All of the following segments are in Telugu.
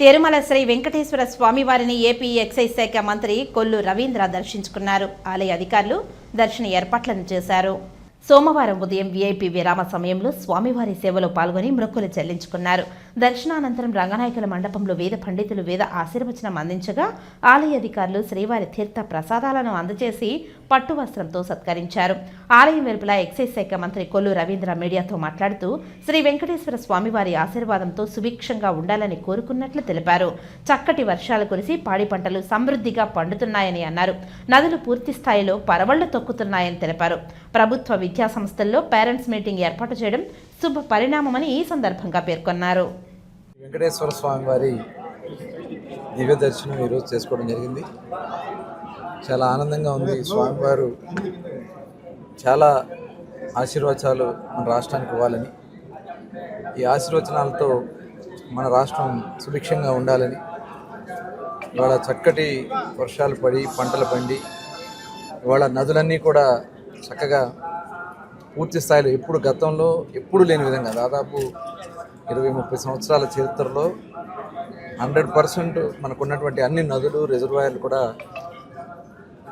తిరుమల శ్రీ వెంకటేశ్వర స్వామివారిని ఏపీ ఎక్సైజ్ శాఖ మంత్రి కొల్లు రవీంద్ర దర్శించుకున్నారు. ఆలయ అధికారులు దర్శన ఏర్పాట్లను చేశారు. సోమవారం ఉదయం వీఐపీ విరామ సమయంలో స్వామివారి సేవలో పాల్గొని మొక్కులు చెల్లించుకున్నారు. దర్శనానంతరం రంగనాయకుల మండపంలో వేద పండితులు వేద ఆశీర్వచనం అందించగా ఆలయ అధికారులు శ్రీవారి తీర్థ ప్రసాదాలను అందజేసి పట్టు వస్త్రంతో సత్కరించారు. ఆలయం వెలుపల ఎక్సైజ్ శాఖ మంత్రి కొల్లు రవీంద్ర మీడియాతో మాట్లాడుతూ శ్రీ వెంకటేశ్వర స్వామివారి ఆశీర్వాదంతో సుభిక్షంగా ఉండాలని కోరుకున్నట్లు తెలిపారు. చక్కటి వర్షాలు కురిసి పాడి పంటలు సమృద్ధిగా పండుతున్నాయని అన్నారు. నదులు పూర్తి స్థాయిలో పరవళ్ళు తొక్కుతున్నాయని తెలిపారు. ప్రభుత్వ విద్యా సంస్థల్లో పేరెంట్స్ మీటింగ్ ఏర్పాటు చేయడం శుభ పరిణామమని ఈ సందర్భంగా పేర్కొన్నారు. వెంకటేశ్వర స్వామి వారి దివ్య దర్శనం ఈరోజు చేసుకోవడం జరిగింది. చాలా ఆనందంగా ఉంది. స్వామివారు చాలా ఆశీర్వచనాలు మన రాష్ట్రానికి ఇవ్వాలని. ఈ ఆశీర్వచనాలతో మన రాష్ట్రం సుభిక్షంగా ఉండాలని. ఇవాళ చక్కటి వర్షాలు పడి పంటలు పండి ఇవాళ నదులన్నీ కూడా చక్కగా పూర్తి స్థాయిలో ఎప్పుడు గతంలో ఎప్పుడు లేని విధంగా దాదాపు ఇరవై ముప్పై సంవత్సరాల చరిత్రలో హండ్రెడ్ పర్సెంట్ మనకున్నటువంటి అన్ని నదులు రిజర్వాయర్లు కూడా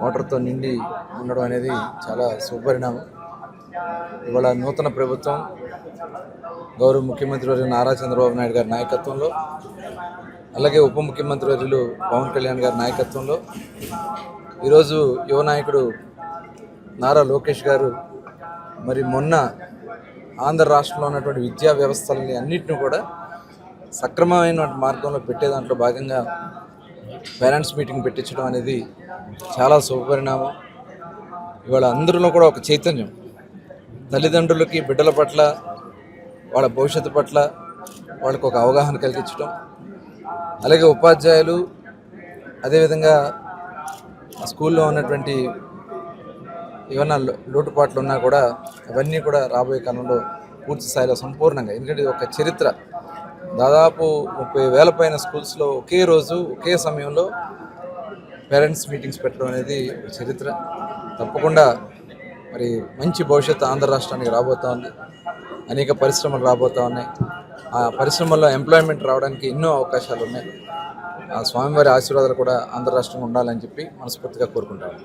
వాటర్తో నిండి ఉండడం అనేది చాలా శుభపరిణామం ఇవాళ నూతన ప్రభుత్వం గౌరవ ముఖ్యమంత్రి వర్యులు నారా చంద్రబాబు నాయుడు గారి నాయకత్వంలో అలాగే ఉప ముఖ్యమంత్రి వర్యులు పవన్ కళ్యాణ్ గారి నాయకత్వంలో ఈరోజు యువ నాయకుడు నారా లోకేష్ గారు మరి మొన్న ఆంధ్ర రాష్ట్రంలో ఉన్నటువంటి విద్యా వ్యవస్థలని అన్నింటిని కూడా సక్రమమైన మార్గంలో పెట్టే దాంట్లో భాగంగా పేరెంట్స్ మీటింగ్ పెట్టించడం అనేది చాలా శుభపరిణామం. ఇవాళ అందరిలో కూడా ఒక చైతన్యం. తల్లిదండ్రులకి బిడ్డల పట్ల వాళ్ళ భవిష్యత్తు పట్ల వాళ్ళకు ఒక అవగాహన కలిగించడం. అలాగే ఉపాధ్యాయులు అదేవిధంగా స్కూల్లో ఉన్నటువంటి ఏమన్నా లో- లోటుపాట్లు ఉన్నా కూడా అవన్నీ కూడా రాబోయే కాలంలో పూర్తి స్థాయిలో సంపూర్ణంగా ఎందుకంటే ఒక చరిత్ర. దాదాపు ముప్పై వేల పైన స్కూల్స్లో ఒకే రోజు ఒకే సమయంలో పేరెంట్స్ మీటింగ్స్ పెట్టడం అనేది ఒక చరిత్ర. తప్పకుండా మరి మంచి భవిష్యత్తు ఆంధ్ర రాష్ట్రానికి రాబోతా ఉంది. అనేక పరిశ్రమలు రాబోతా ఉన్నాయి. ఆ పరిశ్రమల్లో ఎంప్లాయ్మెంట్ రావడానికి ఎన్నో అవకాశాలు ఉన్నాయి. ఆ స్వామివారి ఆశీర్వాదాలు కూడా ఆంధ్ర రాష్ట్రంలో ఉండాలని చెప్పి మనస్ఫూర్తిగా కోరుకుంటాను